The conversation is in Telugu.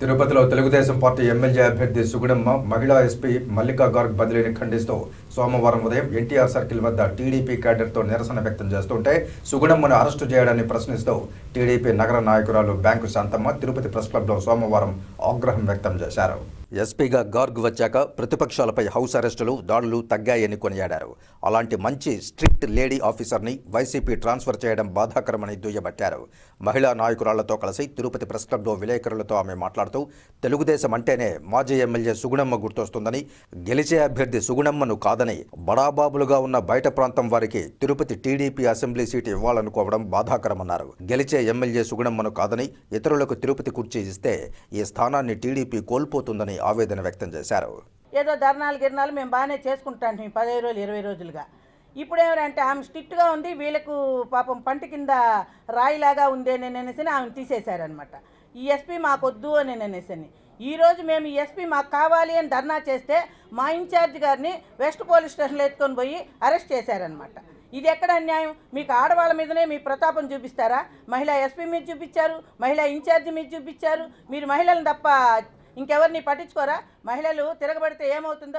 తిరుపతిలో తెలుగుదేశం పార్టీ ఎమ్మెల్యే అభ్యర్థి సుగుణమ్మ మహిళా ఎస్పీ మల్లికా గార్గ్ బదిలీని ఖండిస్తూ సోమవారం ఉదయం ఎన్టీఆర్ సర్కిల్ వద్ద టీడీపీ క్యాడర్తో నిరసన వ్యక్తం చేస్తుంటే సుగుణమ్మను అరెస్టు చేయడాన్ని ప్రశ్నిస్తూ టీడీపీ నగర నాయకురాలు బ్యాంకు శాంతమ్మ తిరుపతి ప్రెస్ క్లబ్లో సోమవారం ఆగ్రహం వ్యక్తం చేశారు. ఎస్పీగా గార్గ్ వచ్చాక ప్రతిపక్షాలపై హౌస్ అరెస్టులు దాడులు తగ్గాయని కొనియాడారు. అలాంటి మంచి స్ట్రిక్ట్ లేడీ ఆఫీసర్ని వైసీపీ ట్రాన్స్ఫర్ చేయడం బాధాకరమని దుయ్యబట్టారు. మహిళా నాయకురాళ్ళతో కలిసి తిరుపతి ప్రెస్ క్లబ్లో విలేకరులతో ఆమె మాట్లాడుతూ తెలుగుదేశం అంటేనే మాజీ ఎమ్మెల్యే సుగుణమ్మ గుర్తొస్తుందని గెలిచే అభ్యర్థి సుగుణమ్మను కాదని బడాబాబులుగా ఉన్న బయట ప్రాంతం వారికి తిరుపతి టీడీపీ అసెంబ్లీ సీటు ఇవ్వాలనుకోవడం బాధాకరమన్నారు. గెలిచే ఎమ్మెల్యే సుగుణమ్మను కాదని ఇతరులకు తిరుపతి కుర్చీ ఇస్తే ఈ స్థానాన్ని టీడీపీ కోల్పోతుందని ఆవేదన వ్యక్తం చేశారు. ఏదో ధర్నాలు గిర్నాలు మేము బాగానే చేసుకుంటాం మేము రోజులు ఇరవై రోజులుగా. ఇప్పుడు ఏమంటే ఆమె స్ట్రిక్ట్గా ఉంది వీళ్ళకు పాపం పంట కింద రాయిలాగా ఉంది అని అనేసి ఆమె తీసేశారనమాట ఈ ఎస్పీ మాకొద్దు అని అనేసి ఈరోజు మేము ఈ ఎస్పీ మాకు కావాలి అని ధర్నా చేస్తే మా ఇన్ఛార్జ్ గారిని వెస్ట్ పోలీస్ స్టేషన్లో ఎత్తుకొని పోయి అరెస్ట్ చేశారనమాట ఇది ఎక్కడ అన్యాయం? మీకు ఆడవాళ్ళ మీదనే మీ ప్రతాపం చూపిస్తారా? మహిళా ఎస్పీ మీద చూపించారు మహిళా ఇన్ఛార్జి మీద చూపించారు. మీరు మహిళలను తప్ప ఇంకెవరిని పట్టించుకోరా? మహిళలు తిరగబడితే ఏమవుతుందో